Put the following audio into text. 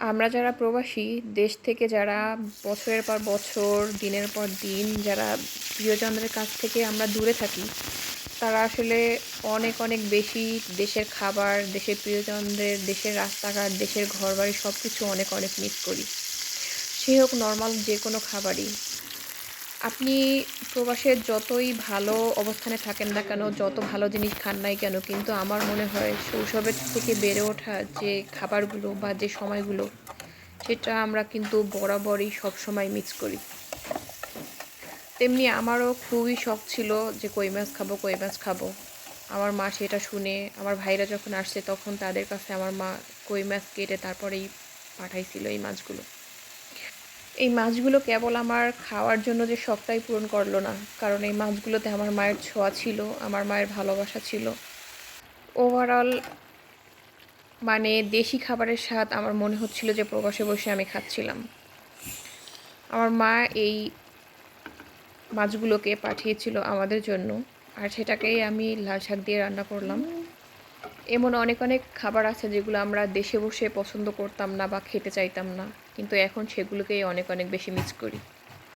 আমরা যারা প্রবাসী, দেশ থেকে যারা বছরের পর বছর, দিনের পর দিন যারা প্রিয়জনদের কাছ থেকে আমরা দূরে থাকি, তারা আসলে অনেক অনেক বেশি দেশের খাবার, দেশের প্রিয়জনদের, দেশের রাস্তাঘাট, দেশের ঘরবাড়ি সব কিছু অনেক অনেক মিস করি। সে হোক নর্মাল যে কোনো খাবারই। আপনি প্রবাসের যতই ভালো অবস্থানে থাকেন না কেন, যত ভালো জিনিস খান নাই কেন, কিন্তু আমার মনে হয় শৈশবের থেকে বেড়ে ওঠা যে খাবারগুলো বা যে সময়গুলো, সেটা আমরা কিন্তু বরাবরই সব সময় মিস করি। তেমনি আমারও খুবই শখ ছিল যে কই মাছ খাব, কই মাছ খাব। আমার মা সেটা শুনে, আমার ভাইরা যখন আসছে তখন তাদের কাছে আমার মা কই মাছ কেটে তারপরেই পাঠাইছিল এই মাছগুলো। এই মাছগুলো কেবল আমার খাওয়ার জন্য যে শখটাই পূরণ করল না। কারণ এই মাছগুলোতে আমার মায়ের ছোঁয়া ছিল, আমার মায়ের ভালোবাসা ছিল। ওভারঅল মানে দেশি খাবারের স্বাদ আমার মনে হচ্ছিল যে প্রবাসে বসে আমি খাচ্ছিলাম। আমার মা এই মাছগুলোকে পাঠিয়েছিল আমাদের জন্য, আর সেটাকেই আমি লাল শাক দিয়ে রান্না করলাম। এমন অনেক অনেক খাবার আছে যেগুলো আমরা দেশে বসে পছন্দ করতাম না বা খেতে চাইতাম না। কিন্তু এখন সেগুলোকেই অনেক অনেক বেশি মিস করি।